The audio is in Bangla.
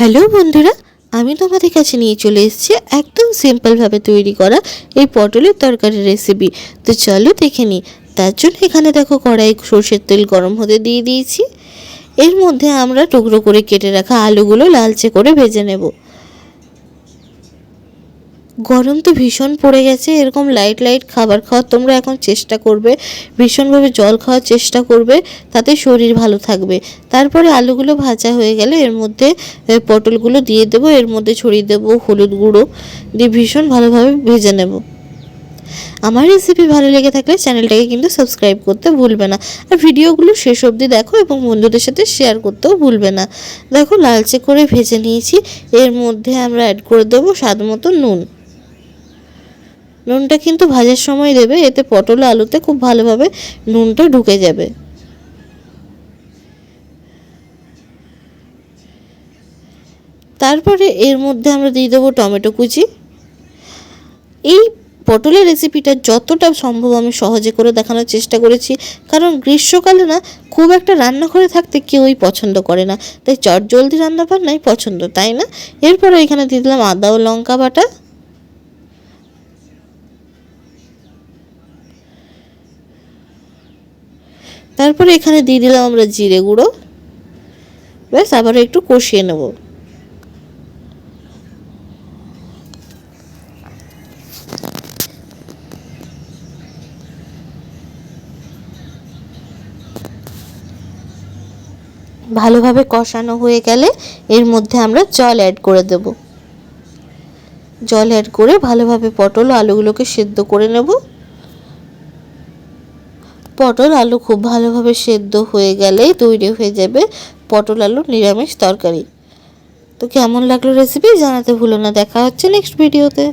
হ্যালো বন্ধুরা, আমি তোমাদের কাছে নিয়ে চলে এসেছি একদম সিম্পলভাবে তৈরি করা এই পটলের তরকারির রেসিপি তো চলো দেখে নিই। তার জন্য এখানে দেখো কড়াই সর্ষের তেল গরম হতে দিয়ে দিয়েছি। এর মধ্যে আমরা টুকরো করে কেটে রাখা আলুগুলো লালচে করে ভেজে নেব। গরম তো ভীষণ পড়ে গেছে, এরকম লাইট লাইট খাবার খাওয়ার তোমরা এখন চেষ্টা করবে, ভীষণভাবে জল খাওয়ার চেষ্টা করবে, তাতে শরীর ভালো থাকবে। তারপরে আলুগুলো ভাজা হয়ে গেলে এর মধ্যে পটলগুলো দিয়ে দেবো, এর মধ্যে ছড়িয়ে দেবো হলুদ গুঁড়ো, দিয়ে ভীষণ ভালোভাবে ভেজে নেব। আমার রেসিপি ভালো লেগে থাকলে চ্যানেলটাকে কিন্তু সাবস্ক্রাইব করতে ভুলবে না। আর ভিডিওগুলো শেষ অবধি দেখো এবং বন্ধুদের সাথে শেয়ার করতেও ভুলবে না। দেখো, লালচে করে ভেজে নিয়েছি, এর মধ্যে আমরা অ্যাড করে দেবো স্বাদ মতো নুন। নুনটা কিন্তু ভাজার সময় দেবে, এতে পটল আলুতে খুব ভালোভাবে নুনটা ঢুকে যাবে। তারপরে এর মধ্যে আমরা দিয়ে দেবো টমেটো কুচি। এই পটলের রেসিপিটা যতটা সম্ভব আমি সহজে করে দেখানোর চেষ্টা করেছি, কারণ গ্রীষ্মকালে না খুব একটা রান্নাঘরে থাকতে কেউই পছন্দ করে না। তাই চট জলদি রান্না বান্নাই পছন্দ, তাই না? এরপরে এখানে দিয়ে দিলাম আদা ও লঙ্কা বাটা। তারপরে এখানে দিয়ে দিলাম আমরা জিরে গুঁড়ো। ব্যাস, আবার একটু কষিয়ে নেব। ভালোভাবে কষানো হয়ে গেলে এর মধ্যে আমরা জল অ্যাড করে দেব। জল অ্যাড করে ভালোভাবে পটল আলুগুলোকে সেদ্ধ করে নেব। পটল আলু খুব ভালোভাবে সেদ্ধ হয়ে গেলেই তৈরি হয়ে যাবে পটল আলু নিরামিষ তরকারি। তো কেমন লাগল রেসিপি জানাতে ভুলো না। দেখা হচ্ছে নেক্সট ভিডিওতে